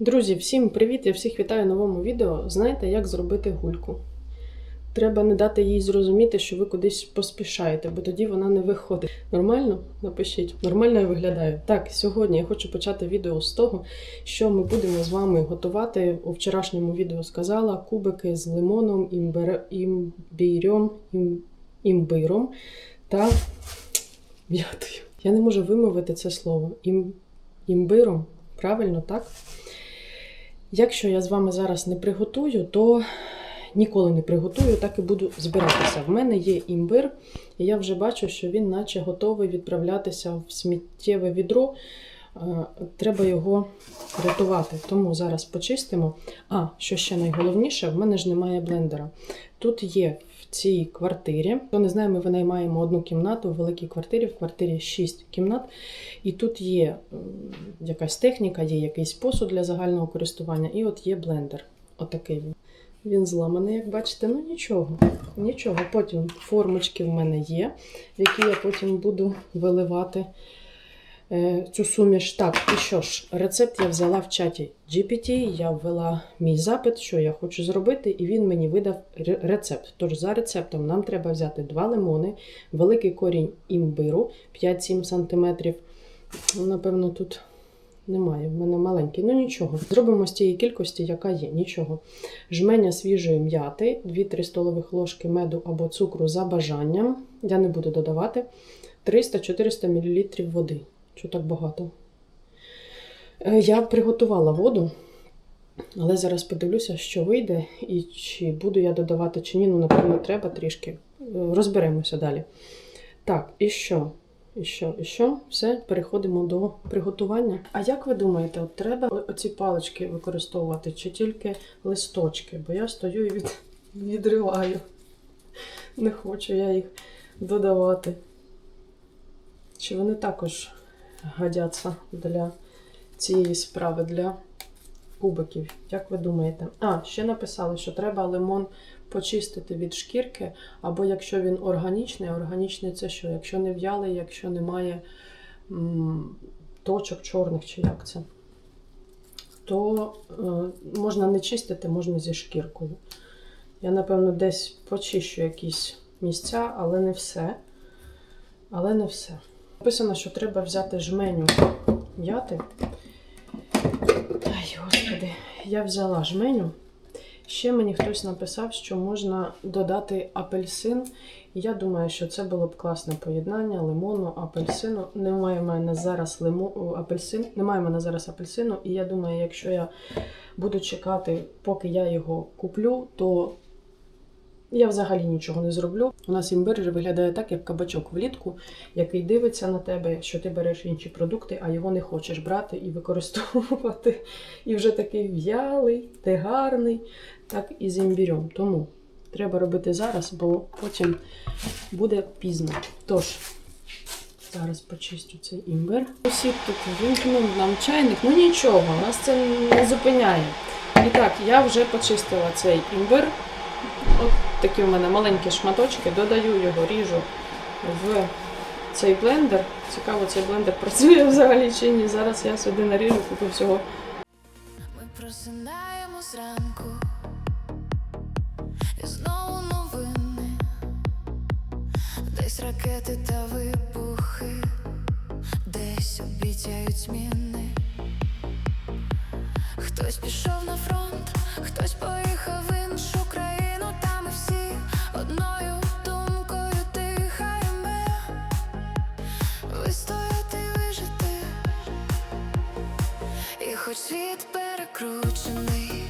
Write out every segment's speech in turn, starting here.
Друзі, всім привіт! Я всіх вітаю новому відео. Знаєте, як зробити гульку? Треба не дати їй зрозуміти, що ви кудись поспішаєте, бо тоді вона не виходить. Нормально? Напишіть. Нормально я виглядаю. Так, сьогодні я хочу почати відео з того, що ми будемо з вами готувати. У вчорашньому відео сказала кубики з лимоном, імбир... імбірем, ім... імбиром та м'ятою. Я не можу вимовити це слово. Ім... Імбиром. Правильно, так? Якщо я з вами зараз не приготую, то ніколи не приготую, так і буду збиратися. В мене є імбир, і я вже бачу, що він наче готовий відправлятися в сміттєве відро. Е, Треба його рятувати. Тому зараз почистимо. А, що ще найголовніше, в мене ж немає блендера. Тут є в цій квартирі, хто не знає, ми винаймаємо одну кімнату в великій квартирі, в квартирі 6 кімнат. І тут є якась техніка, є якийсь посуд для загального користування, і от є блендер. Отакий він. Він зламаний, як бачите, ну нічого. Нічого. Потім формочки в мене є, які я потім буду виливати цю суміш. Так, і що ж, рецепт я взяла в чаті GPT, я ввела мій запит, що я хочу зробити, і він мені видав рецепт. Тож за рецептом нам треба взяти два лимони, великий корінь імбиру 5-7 см. Напевно, тут немає, в мене маленький. Ну нічого. Зробимо з тієї кількості, яка є. Нічого. Жменя свіжої м'яти, 2-3 столових ложки меду або цукру за бажанням. Я не буду додавати. 300-400 мл води. Що так багато? Е, Я приготувала воду, але зараз подивлюся, що вийде, і чи буду я додавати, чи ні. Ну, напевно, треба трішки. Е, Розберемося далі. Так, і що? І що, і що? Все, переходимо до приготування. А як ви думаєте, от треба оці палички використовувати чи тільки листочки? Бо я стою і від... відриваю. Не хочу я їх додавати. Чи вони також годяться для цієї справи, для кубиків? Як ви думаєте? А, ще написали, що треба лимон почистити від шкірки, або якщо він органічний, органічний це що? Якщо не в'ялий, якщо немає м, точок чорних чи як це, то е, можна не чистити, можна зі шкіркою. Я, напевно, десь почищу якісь місця, але не все. Але не все. Написано, що треба взяти жменю м'яти. Ай, господи, я взяла жменю. Ще мені хтось написав, що можна додати апельсин. Я думаю, що це було б класне поєднання лимону, апельсину. Немає в мене зараз лимо... апельсин, немає в мене зараз апельсину, і я думаю, якщо я буду чекати, поки я його куплю, то я взагалі нічого не зроблю. У нас імбир виглядає так, як кабачок влітку, який дивиться на тебе, що ти береш інші продукти, а його не хочеш брати і використовувати. І вже такий в'ялий, ти гарний, так і з імбірем. Тому треба робити зараз, бо потім буде пізно. Тож, зараз почистю цей імбир. Усі тут вимкнув нам чайник, ну нічого, нас це не зупиняє. І так, я вже почистила цей імбир. От такі у мене маленькі шматочки, додаю його, ріжу в цей блендер. Цікаво, цей блендер працює взагалі чи ні. Зараз я сюди наріжу купу всього. Ми просинаємо зранку, і знову новини, десь ракети та вибухи, десь обіцяють зміни. Хтось пішов на фронт, хтось поїхав в іншу країну, та ми всі одною думкою дихаємо. Вистояти, вижити. І хоч світ перекручений,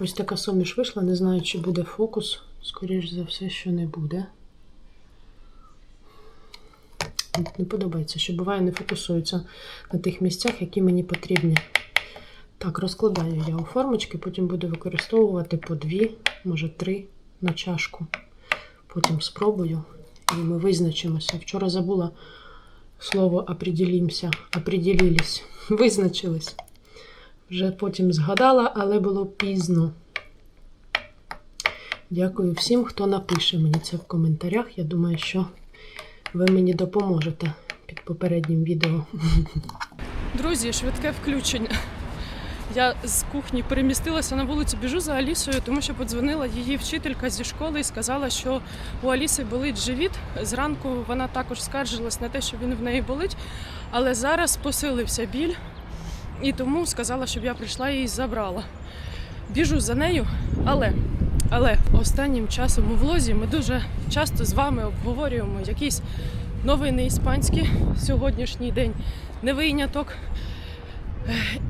Ось така суміш вийшла, не знаю, чи буде фокус. Скоріш за все, що не буде. Не подобається, що буває, не фокусується на тих місцях, які мені потрібні. Так, розкладаю я у формочки, потім буду використовувати по дві, може три на чашку. Потім спробую і ми визначимося. Вчора забула слово определімся, определились, визначились. Вже потім згадала, але було пізно. Дякую всім, хто напише мені це в коментарях. Я думаю, що ви мені допоможете під попереднім відео. Друзі, швидке включення. Я з кухні перемістилася на вулицю, біжу за Алісою, тому що подзвонила її вчителька зі школи і сказала, що у Аліси болить живіт. Зранку вона також скаржилась на те, що він в неї болить, але зараз посилився біль, і тому сказала, щоб я прийшла і забрала. Біжу за нею, але, але останнім часом у влозі ми дуже часто з вами обговорюємо якісь новини іспанські сьогоднішній день не виняток.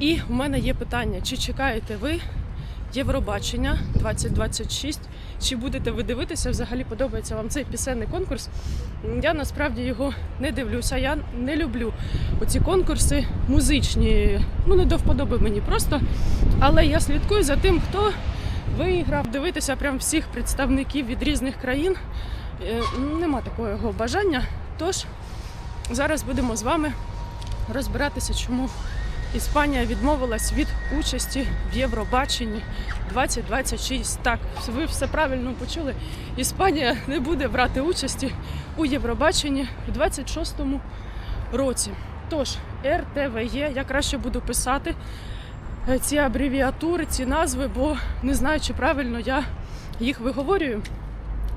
І у мене є питання: чи чекаєте ви Євробачення 2026? Чи будете ви дивитися? Взагалі подобається вам цей пісенний конкурс? Я насправді його не дивлюся. Я не люблю оці конкурси музичні. Ну не до вподоби мені просто. Але я слідкую за тим, хто виграв. Дивитися прям всіх представників від різних країн. Е, Нема такого бажання. Тож зараз будемо з вами розбиратися, чому Іспанія відмовилась від участі в Євробаченні 2026. Так, ви все правильно почули. Іспанія не буде брати участі у Євробаченні в 26-му році. Тож, РТВЄ, я краще буду писати е, ці абревіатури, ці назви, бо не знаю, чи правильно я їх виговорюю.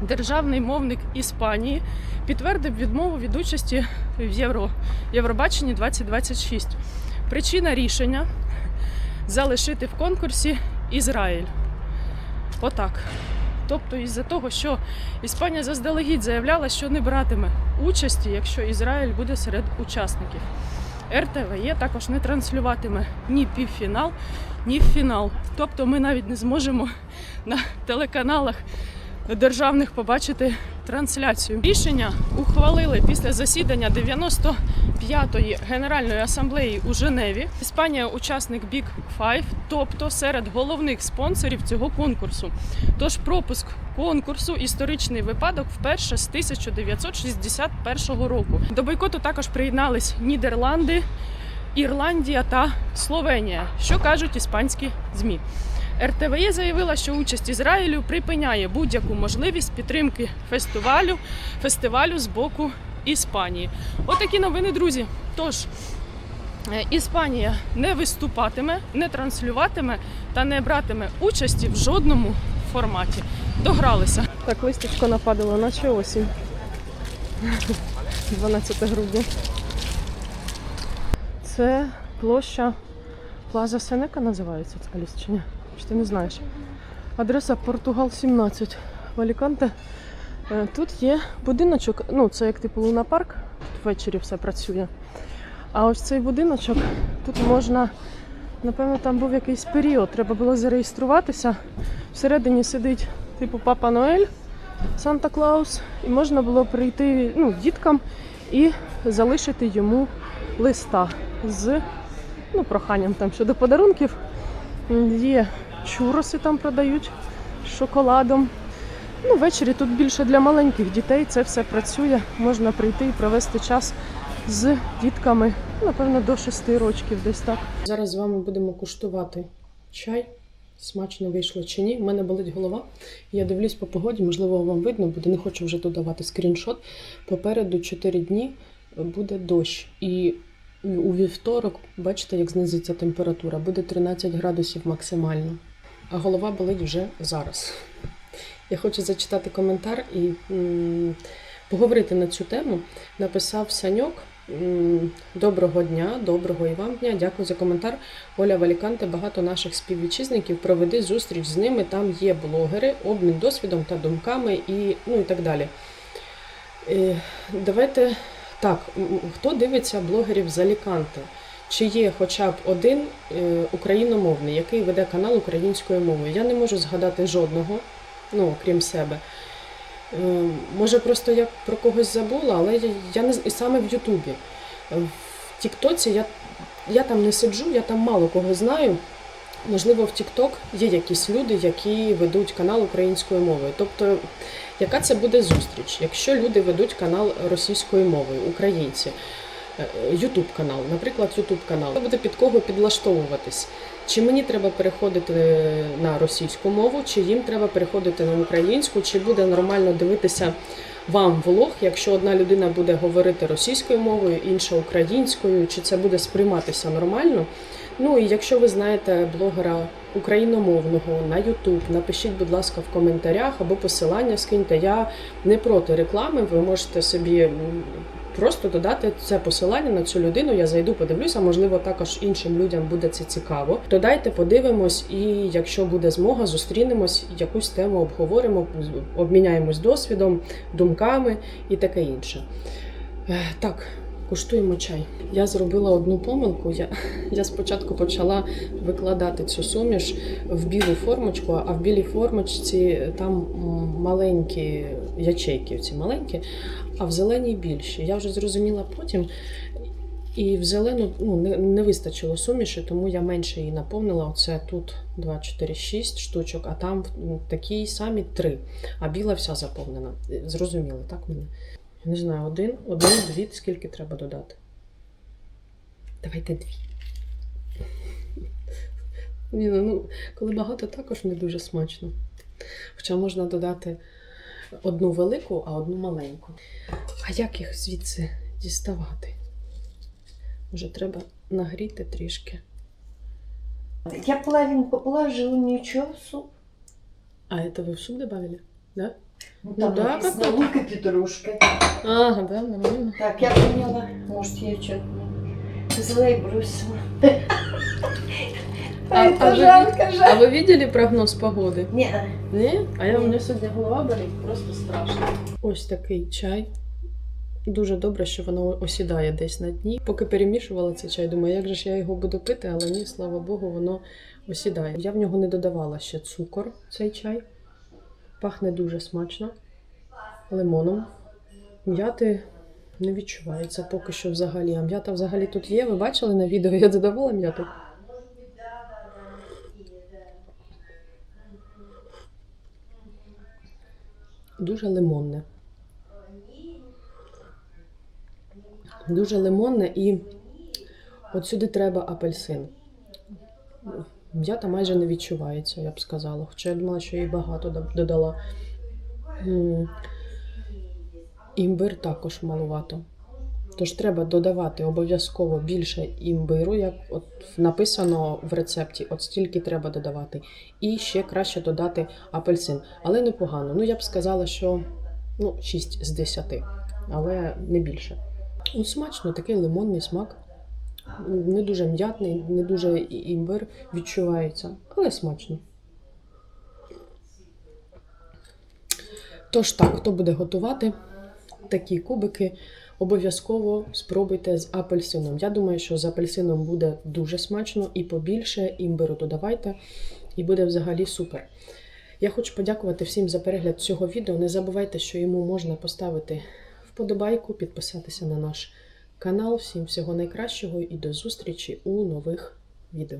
Державний мовник Іспанії підтвердив відмову від участі в Євро, Євробаченні 2026. Причина рішення залишити в конкурсі Ізраїль. Отак. Тобто, із-за того, що Іспанія заздалегідь заявляла, що не братиме участі, якщо Ізраїль буде серед учасників. РТВЄ також не транслюватиме ні півфінал, ні фінал. Тобто ми навіть не зможемо на телеканалах державних побачити трансляцію. Рішення ухвалили після засідання 95-ї Генеральної асамблеї у Женеві. Іспанія учасник Big Five, тобто серед головних спонсорів цього конкурсу. Тож пропуск конкурсу історичний випадок вперше з 1961 року. До бойкоту також приєднались Нідерланди, Ірландія та Словенія. Що кажуть іспанські змі? РТВЄ заявила, що участь Ізраїлю припиняє будь-яку можливість підтримки фестивалю, фестивалю з боку Іспанії. Отакі новини, друзі. Тож е, Іспанія не виступатиме, не транслюватиме та не братиме участі в жодному форматі. Догралися. Так, листячко нападало, наче осінь. 12 грудня. Це площа Плаза Сенека називається ця ліс ні? Ти не знаєш? Адреса Португал 17 в Аліканте. Е, Тут є будиночок, ну це як типу лунапарк, тут ввечері все працює. А ось цей будиночок, тут можна, напевно, там був якийсь період, треба було зареєструватися. Всередині сидить типу Папа Ноель, Санта Клаус, і можна було прийти ну, діткам і залишити йому листа з ну, проханням там щодо подарунків. Є чуроси там продають з шоколадом. Ну, ввечері тут більше для маленьких дітей це все працює. Можна прийти і провести час з дітками, напевно, до 6 років десь так. Зараз з вами будемо куштувати чай. Смачно вийшло чи ні. У мене болить голова. Я дивлюсь по погоді, можливо, вам видно буде. Не хочу вже додавати скріншот. Попереду 4 дні буде дощ. І у вівторок, бачите, як знизиться температура, буде 13 градусів максимально. А голова болить вже зараз. Я хочу зачитати коментар і поговорити на цю тему. Написав Саньок. Доброго дня, доброго і вам дня. Дякую за коментар. Оля Валіканте, багато наших співвітчизників. Проведи зустріч з ними. Там є блогери, обмін досвідом та думками і, ну, і так далі. Е, Давайте так, хто дивиться блогерів з Аліканте? Чи є хоча б один е, україномовний, який веде канал українською мовою. Я не можу згадати жодного, ну крім себе. Е, Може, просто я про когось забула, але я, не і саме в Ютубі. В Тіктоці я, я там не сиджу, я там мало кого знаю. Можливо, в Тікток є якісь люди, які ведуть канал українською мовою. Тобто, яка це буде зустріч, якщо люди ведуть канал російською мовою, українці, Ютуб канал, наприклад, Ютуб канал, це буде під кого підлаштовуватись. Чи мені треба переходити на російську мову, чи їм треба переходити на українську, чи буде нормально дивитися вам влог, якщо одна людина буде говорити російською мовою, інша українською, чи це буде сприйматися нормально? Ну і якщо ви знаєте блогера україномовного на YouTube, напишіть, будь ласка, в коментарях або посилання скиньте. Я не проти реклами. Ви можете собі просто додати це посилання на цю людину. Я зайду, подивлюся. Можливо, також іншим людям буде це цікаво. Додайте, подивимось, і якщо буде змога, зустрінемось, якусь тему обговоримо, обміняємось досвідом, думками і таке інше. Е, Так. Куштуємо чай. Я зробила одну помилку. Я, я спочатку почала викладати цю суміш в білу формочку, а в білій формочці там маленькі ячейки, ці маленькі, а в зеленій більші. Я вже зрозуміла потім. І в зелену ну, не, не вистачило суміші, тому я менше її наповнила. Оце тут 2, 4, 6 штучок, а там такі самі 3. А біла вся заповнена. Зрозуміли, так мене? Я не знаю, один, один, дві, скільки треба додати. Давайте дві. Ні, ну, коли багато, також не дуже смачно. Хоча можна додати одну велику, а одну маленьку. А як їх звідси діставати? Може, треба нагріти трішки. Я половинку положила, ничего, суп. А это вы в суп добавили? Да? Ну, Ну там да, написано как- лук и петрушка. Ага, да, нормально. Так, я поняла. Может, я что-то злой бросила. А- Это а вы- жалко, А жалко. вы видели прогноз погоди? Не, Ні? А я у мене сьогодні голова болить, просто страшно. Ось такий чай. Дуже добре, що воно осідає десь на дні. Поки перемішувала цей чай, думаю, як же ж я його буду пити, але ні, слава Богу, воно осідає. Я в нього не додавала ще цукор, цей чай. Пахне дуже смачно. Лимоном. М'яти не відчувається поки що взагалі. А м'ята взагалі тут є. Ви бачили на відео, я додавала м'яту. Дуже лимонне. Дуже лимонне і от сюди треба апельсин. М'ята майже не відчувається, я б сказала. Хоча я думала, що їй багато додала. Імбир також малувато. Тож треба додавати обов'язково більше імбиру, як от написано в рецепті, от стільки треба додавати. І ще краще додати апельсин. Але непогано. Ну, я б сказала, що ну, 6 з 10, але не більше. Ну, смачно, такий лимонний смак. Не дуже м'ятний, не дуже імбир відчувається, але смачно. Тож так, хто буде готувати такі кубики, обов'язково спробуйте з апельсином. Я думаю, що з апельсином буде дуже смачно і побільше імбиру додавайте, і буде взагалі супер. Я хочу подякувати всім за перегляд цього відео. Не забувайте, що йому можна поставити вподобайку, підписатися на наш канал. Всім всього найкращого і до зустрічі у нових відео.